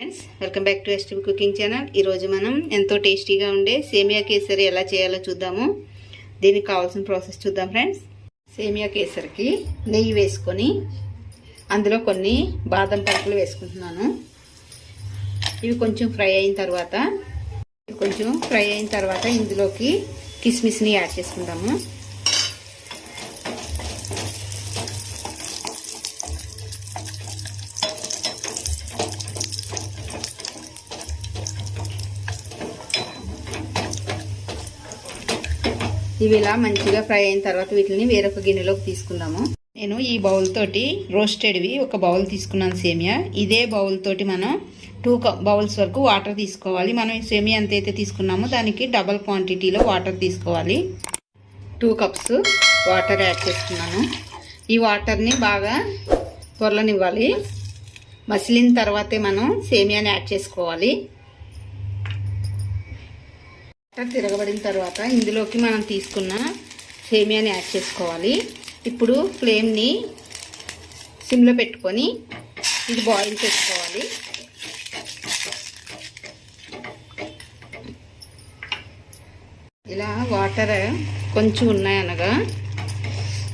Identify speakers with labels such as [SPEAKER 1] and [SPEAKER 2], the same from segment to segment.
[SPEAKER 1] Friends welcome back to STV cooking channel ఈరోజు మనం ఎంతో టేస్టీగా ఉండే సేమియా కేసరి ఎలా చేయాలో చూద్దాము. దీనికి కావాల్సిన ప్రాసెస్ చూద్దాం ఫ్రెండ్స్ సేమియా కేసరికి నెయ్యి వేసుకొని అందులో కొన్ని బాదం పలుకులు వేసుకుంటున్నాను. ఇవి కొంచెం ఫ్రై అయిన తర్వాత ఇవి కొంచెం ఫ్రై అయిన తర్వాత ఇందులోకి కిస్మిస్ని యాడ్ చేసుకుందాము. ఇవి ఇలా మంచిగా ఫ్రై అయిన తర్వాత వీటిని వేరొక గిన్నెలోకి తీసుకుందాము. నేను ఈ బౌల్ తోటి రోస్టెడ్వి ఒక బౌల్ తీసుకున్నాను సేమియా. ఇదే బౌల్ తోటి మనం టూ బౌల్స్ వరకు వాటర్ తీసుకోవాలి. మనం సేమియా ఎంత అయితే తీసుకున్నామో దానికి డబల్ క్వాంటిటీలో వాటర్ తీసుకోవాలి. టూ కప్స్ వాటర్ యాడ్ చేస్తున్నాను. ఈ వాటర్ని బాగా పొరలనివ్వాలి మసిలిన తర్వాతే మనం సేమియాని యాడ్ చేసుకోవాలి. తిరగబడిన తర్వాత ఇందులోకి మనం తీసుకున్న సేమియాని యాడ్ చేసుకోవాలి. ఇప్పుడు ఫ్లేమ్ని సిమ్లో పెట్టుకొని ఇది బాయిల్ చేసుకోవాలి. ఇలా వాటర్ కొంచెం ఉన్నాయనగా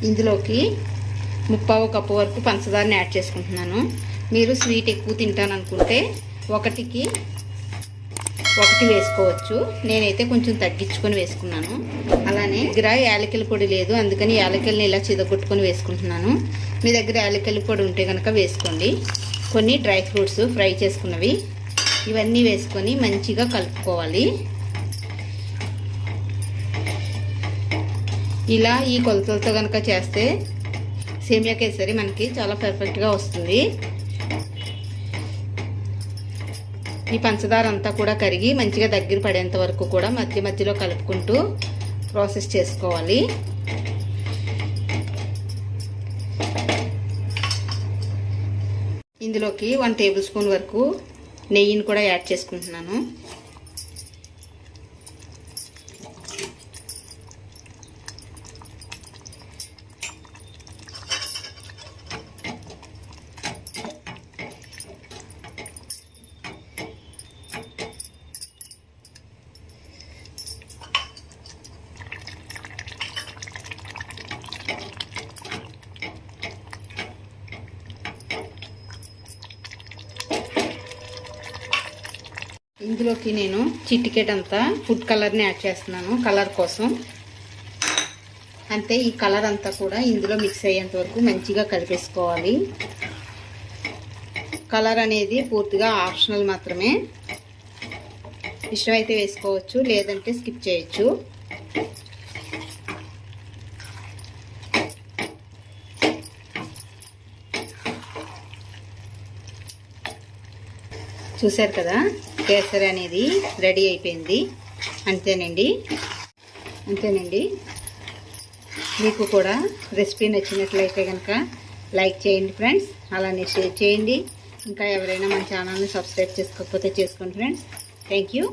[SPEAKER 1] ఇందులోకి ముప్పావు కప్పు వరకు పంచదారని యాడ్ చేసుకుంటున్నాను. మీరు స్వీట్ ఎక్కువ తింటాను అనుకుంటే ఒకటికి ఒకటి వేసుకోవచ్చు. నేనైతే కొంచెం తగ్గించుకొని వేసుకున్నాను. అలానే దగ్గర యాలకల పొడి లేదు. అందుకని యాలకల్ని ఇలా చిదగొట్టుకొని వేసుకుంటున్నాను. మీ దగ్గర యాలకల పొడి ఉంటే కనుక వేసుకోండి. కొన్ని డ్రై ఫ్రూట్స్ ఫ్రై చేసుకున్నవి. ఇవన్నీ వేసుకొని మంచిగా కలుపుకోవాలి. ఇలా ఈ కొలతలతో కనుక చేస్తే సేమియా కేసరి మనకి చాలా పర్ఫెక్ట్గా వస్తుంది. ఈ పంచదార అంతా కూడా కరిగి మంచిగా దగ్గర పడేంత వరకు కూడా మధ్య మధ్యలో కలుపుకుంటూ ప్రాసెస్ చేసుకోవాలి. ఇందులోకి వన్ టేబుల్ స్పూన్ వరకు నెయ్యిని కూడా యాడ్ చేసుకుంటున్నాను. ఇందులోకి నేను చిటికెట్ అంతా ఫుడ్ కలర్ని యాడ్ చేస్తున్నాను కలర్ కోసం. అంతే ఈ కలర్ అంతా కూడా ఇందులో మిక్స్ అయ్యేంత వరకు మంచిగా కలిపేసుకోవాలి. కలర్ అనేది పూర్తిగా ఆప్షనల్ మాత్రమే. ఇష్టమైతే వేసుకోవచ్చు లేదంటే స్కిప్ చేయొచ్చు. చూశారు కదా? కేసరి అనేది రెడీ అయిపోయింది. అంతేనండి. అంతేనండి. మీకు కూడా రెసిపీ నచ్చినట్లయితే కనుక లైక్ చేయండి ఫ్రెండ్స్. అలానే షేర్ చేయండి. ఇంకా ఎవరైనా మన ఛానల్ని సబ్స్క్రైబ్ చేసుకోకపోతే చేసుకోండి ఫ్రెండ్స్. Thank you.